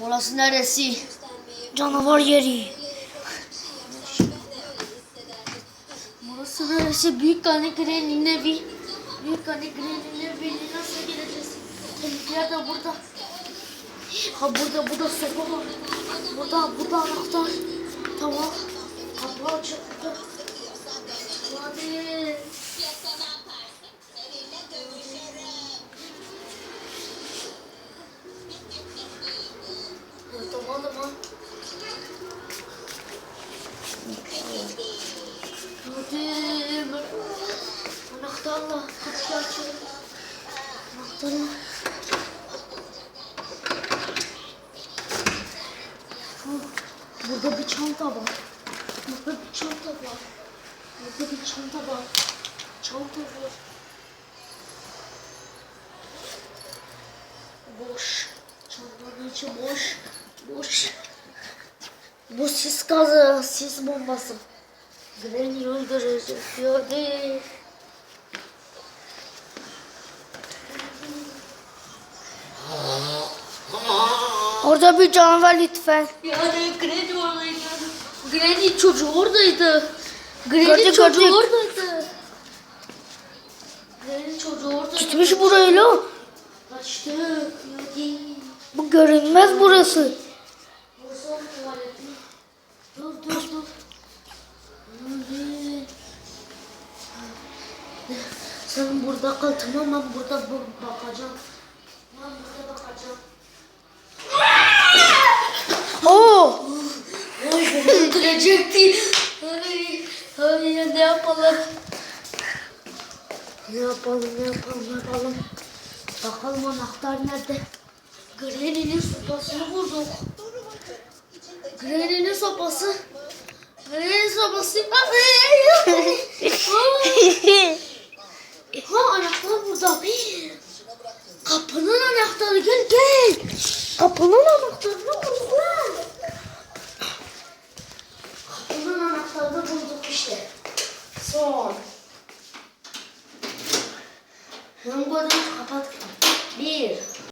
Burası neresi? Canavar yeri. Burası neresi? Büyük anne Granny'nin evi. Büyük anne Granny'nin evine nasıl gireceğiz? Tehlikeler de burada. Ha burada, burada sopa var. Burada, burada anahtar. Tamam. Kapı açık. Hadi. Anahtarla kapıyı açıyorum. Anahtarla. Burada bir çanta var. Burada bir çanta var. Burada bir çanta var. Çanta var. Boş. Çantanın içi boş. Boş. Bu sis gazı, sis bombası. Granny öldürecek. Hadi. Orada bir canavar lütfen. Yani Granny oradaydı. Granny çocuğu oradaydı. Granny Gördük, çocuğu gördük. oradaydı. Granny çocuğu oradaydı. Gitmiş burayı lan. Kaçtı. Bu görünmez burası. Burası tuvaleti. Dur dur dur. Sen burada kal tamam ben burada bu- bakacağım. Ben burada bakacağım. Oo. Ay beni öldürecekti. Ay, ay ne yapalım? Ne yapalım, ne yapalım, ne yapalım? Bakalım anahtar nerede? Granny'nin sopasını bulduk. Granny'nin sopası. Ay, ay. Ha anahtar burada. Kapının anahtarı gel gel. Kapının anahtarını bulduk lan. Kapının anahtarını bulduk işte. Son. Gözünü kapat. Bir.